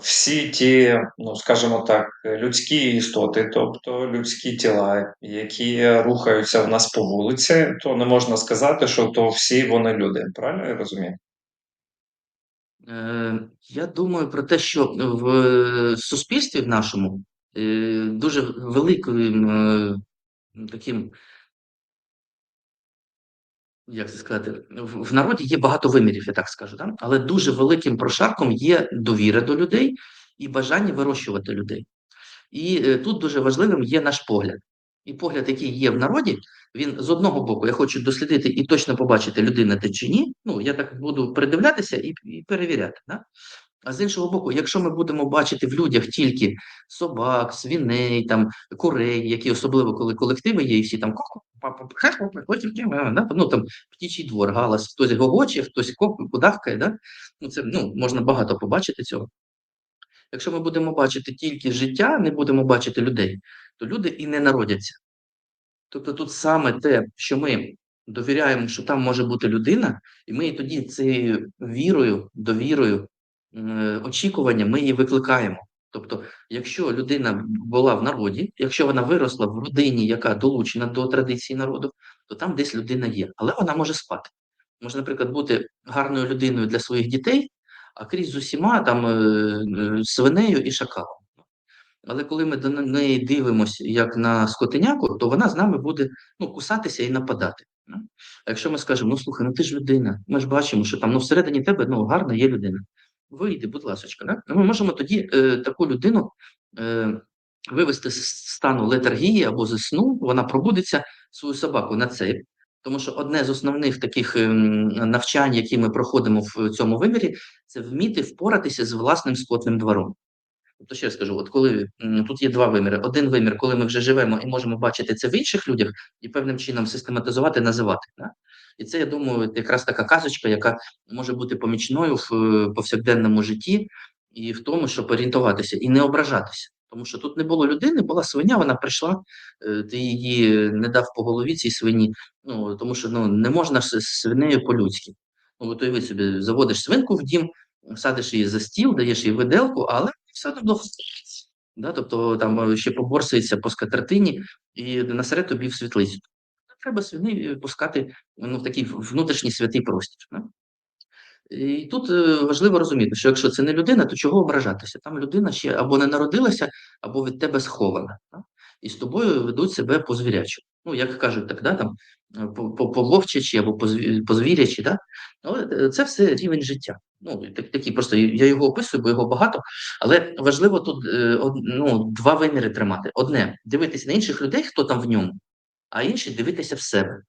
Всі ті, ну скажімо так, людські істоти, тобто людські тіла, які рухаються в нас по вулиці, то не можна сказати, що то всі вони люди. Правильно я розумію? Е, я думаю про те, що в суспільстві в нашому е, дуже великим е, таким, як це сказати, в, народі є багато вимірів, я так скажу, да? але дуже великим прошарком є довіра до людей і бажання вирощувати людей. І е, тут дуже важливим є наш погляд. І погляд, який є в народі, він з одного боку, я хочу дослідити і точно побачити, людина ти чи ні. Ну, я так буду передивлятися і, і перевіряти. Да? А з іншого боку, якщо ми будемо бачити в людях тільки собак, свиней, там, курей, які особливо коли колективи є, і всі там ну, там птічий двор, галас, хтось гогоче, хтось кудахкає, да? ну, це ну, можна багато побачити цього. Якщо ми будемо бачити тільки життя, не будемо бачити людей, то люди і не народяться. Тобто тут саме те, що ми довіряємо, що там може бути людина, і ми тоді цією вірою, довірою, очікуванням ми її викликаємо. Тобто, якщо людина була в народі, якщо вона виросла в родині, яка долучена до традиції народу, то там десь людина є, але вона може спати. Може, наприклад, бути гарною людиною для своїх дітей, а крізь з усіма там е, е, свинею і шакалом. Але коли ми до неї дивимося як на скотиняку, то вона з нами буде ну, кусатися і нападати. А якщо ми скажемо, ну слухай, ну ти ж людина, ми ж бачимо, що там ну, всередині тебе ну, гарна є людина. Вийди, будь ласка, да? Ну, ми можемо тоді е, таку людину е, вивести з стану летаргії або зі сну, вона пробудиться свою собаку на цепь. Тому що одне з основних таких ем, навчань, які ми проходимо в цьому вимірі, це вміти впоратися з власним скотним двором. Тобто, ще раз скажу, от коли тут є два виміри: один вимір, коли ми вже живемо і можемо бачити це в інших людях, і певним чином систематизувати, називати. Да? І це, я думаю, якраз така казочка, яка може бути помічною в е, повсякденному житті і в тому, щоб орієнтуватися і не ображатися. Тому що тут не було людини, була свиня, вона прийшла, е, ти її не дав по голові цій свині. Ну тому що ну не можна з свинею по-людськи. Ну, от уяви собі, заводиш свинку в дім, садиш її за стіл, даєш їй виделку, але все одно да, тобто там ще поборсується по скатертині і насеред тобі в світлицю. Треба свини пускати ну, в такий внутрішній святий простір. Да? І тут е, важливо розуміти, що якщо це не людина, то чого ображатися? Там людина ще або не народилася, або від тебе схована. Да? І з тобою ведуть себе по звірячу. Ну, як кажуть, так, да, там, е, по вовчачі або по звірячі, да? е, це все рівень життя. Ну, такі просто я його описую, бо його багато. Але важливо тут ну, два виміри тримати: одне дивитися на інших людей, хто там в ньому, а інше дивитися в себе.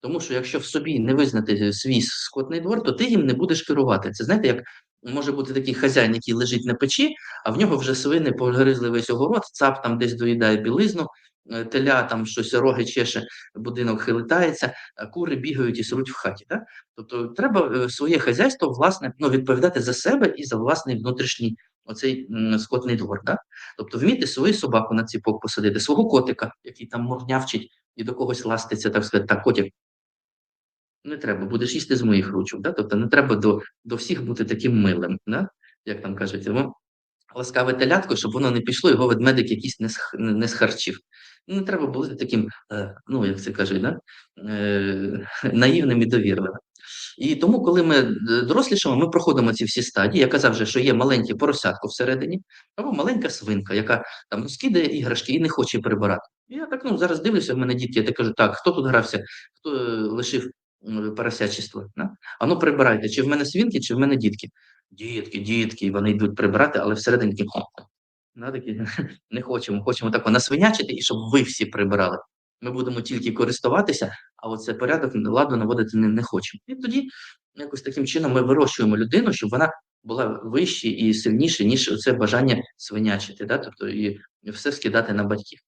Тому що якщо в собі не визнати свій скотний двор, то ти їм не будеш керувати. Це знаєте, як може бути такий хазяїн, який лежить на печі, а в нього вже свини погризли весь огород, цап там десь доїдає білизну, е, теля там щось роги чеше, будинок хилитається, а кури бігають і сруть в хаті. Так? Тобто треба е, своє хазяйство власне ну, відповідати за себе і за власний внутрішній оцей скотний двор. Так? Тобто вміти свою собаку на ціпок посадити, свого котика, який там морнявчить і до когось ластиться, так сказати, так, котик. Не треба, будеш їсти з моїх ручок. Да? Тобто не треба до до всіх бути таким милим, да? як там кажуть, йому ласкаве телятко, щоб воно не пішло, його ведмедик якийсь не, сх, не схарчив. Ну, не треба бути таким, е, ну, як це кажуть, да? е, наївним і довірливим. І тому, коли ми е, дорослішимо, ми проходимо ці всі стадії. Я казав вже, що є маленьке поросятко всередині, або маленька свинка, яка там розкидає іграшки і не хоче прибирати. І я так ну, зараз дивлюся, в мене дітки, я так кажу, так, хто тут грався, хто лишив поросячество. Да? А ну прибирайте, чи в мене свінки, чи в мене дітки. Дітки, дітки, вони йдуть прибирати, але всередині не хочемо. Хочемо тако насвинячити і щоб ви всі прибирали. Ми будемо тільки користуватися, а оце порядок ладу наводити не, не хочемо. І тоді якось таким чином ми вирощуємо людину, щоб вона була вища і сильніше, ніж це бажання свинячити, да? тобто і все скидати на батьків.